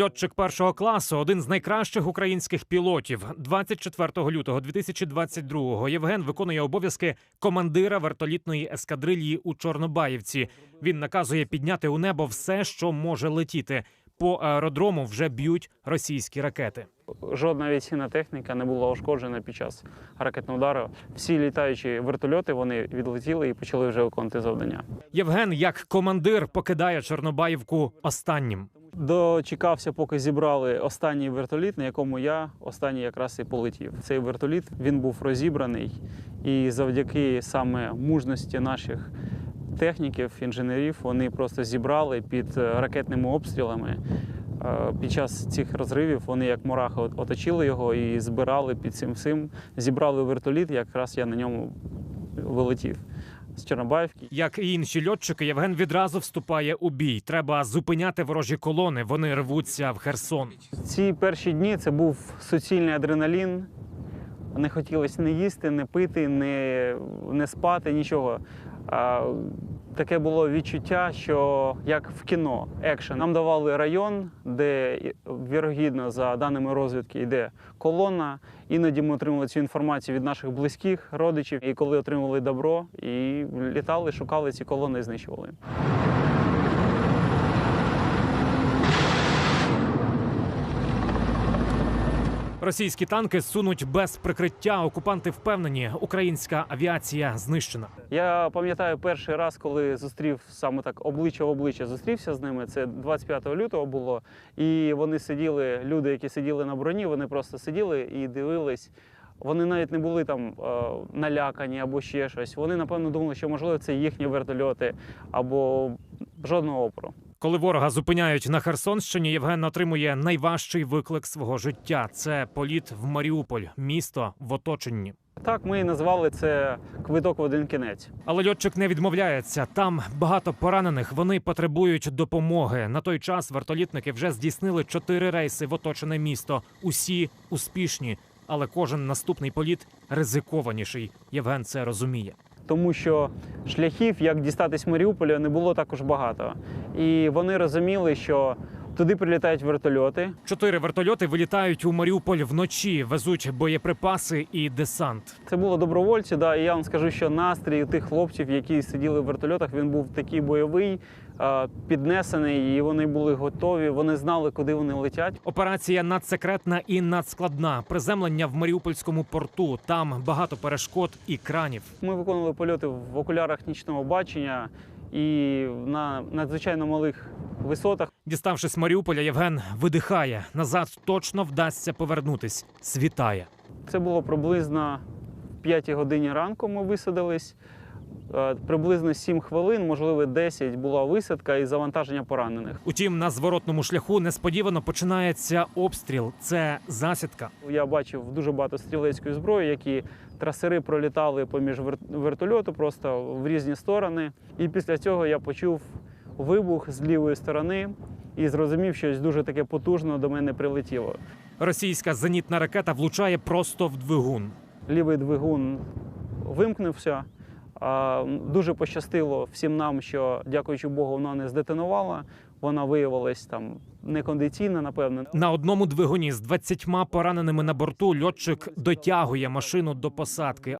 Льотчик першого класу, один з найкращих українських пілотів. 24 лютого 2022-го Євген виконує обов'язки командира вертолітної ескадрильї у Чорнобаївці. Він наказує підняти у небо все, що може летіти. По аеродрому вже б'ють російські ракети. Жодна авіаційна техніка не була ушкоджена під час ракетного удару. Всі літаючі вертольоти вони відлетіли і почали вже виконувати завдання. Євген, як командир, покидає Чорнобаївку останнім. Дочекався, поки зібрали останній вертоліт, на якому я останній якраз і полетів. Цей вертоліт він був розібраний, і завдяки саме мужності наших техніків, інженерів, вони просто зібрали під е, ракетними обстрілами. Е, Під час цих розривів вони як мурахи от- оточили його і збирали під цим всім. Зібрали вертоліт, якраз я на ньому вилетів з Чорнобаївки. Як і інші льотчики, Євген відразу вступає у бій. Треба зупиняти ворожі колони. Вони рвуться в Херсон. Ці перші дні це був суцільний адреналін. Не хотілося не їсти, не пити, не, не спати, нічого. Таке було відчуття, що як в кіно, екшен. Нам давали район, де вірогідно, за даними розвідки, йде колона. Іноді ми отримували цю інформацію від наших близьких родичів. І коли отримували добро, і літали, шукали ці колони і знищували. Російські танки сунуть без прикриття. Окупанти впевнені, українська авіація знищена. Я пам'ятаю перший раз, коли зустрів саме так обличчя в обличчя зустрівся з ними. Це 25 лютого було. І вони сиділи, люди, які сиділи на броні, вони просто сиділи і дивились. Вони навіть не були там е, налякані або ще щось. Вони напевно думали, що можливо це їхні вертольоти або жодного опору. Коли ворога зупиняють на Херсонщині, Євген отримує найважчий виклик свого життя. Це політ в Маріуполь, місто в оточенні. Так ми і назвали це квиток в один кінець. Але льотчик не відмовляється. Там багато поранених. Вони потребують допомоги. На той час вертолітники вже здійснили чотири рейси в оточене місто. Усі успішні, але кожен наступний політ ризикованіший. Євген це розуміє. Тому що шляхів, як дістатись Маріуполя, не було також багато. І вони розуміли, що туди прилітають вертольоти. Чотири вертольоти вилітають у Маріуполь вночі, везуть боєприпаси і десант. Це було добровольці. Да, і я вам скажу, що настрій тих хлопців, які сиділи в вертольотах, він був такий бойовий, піднесений, і вони були готові. Вони знали, куди вони летять. Операція надсекретна і надскладна. Приземлення в Маріупольському порту. Там багато перешкод і кранів. Ми виконували польоти в окулярах нічного бачення і на надзвичайно малих висотах. Діставшись Маріуполя, Євген видихає. Назад точно вдасться повернутись. Світає. Це було приблизно в 5 годині ранку. Ми висадились. Е, Приблизно 7 хвилин, можливо, 10 була висадка і завантаження поранених. Утім, на зворотному шляху несподівано починається обстріл. Це засідка. Я бачив дуже багато стрілецької зброї, які трасери пролітали поміж вер- вертольоту просто в різні сторони. І після цього я почув вибух з лівої сторони і зрозумів, що щось дуже таке потужно до мене прилетіло. Російська зенітна ракета влучає просто в двигун. лівий двигун вимкнувся. Дуже пощастило всім нам, що, дякуючи Богу, вона не здетонувала. Вона виявилась там некондиційна, напевно. На одному двигуні з 20 пораненими на борту льотчик дотягує машину до посадки,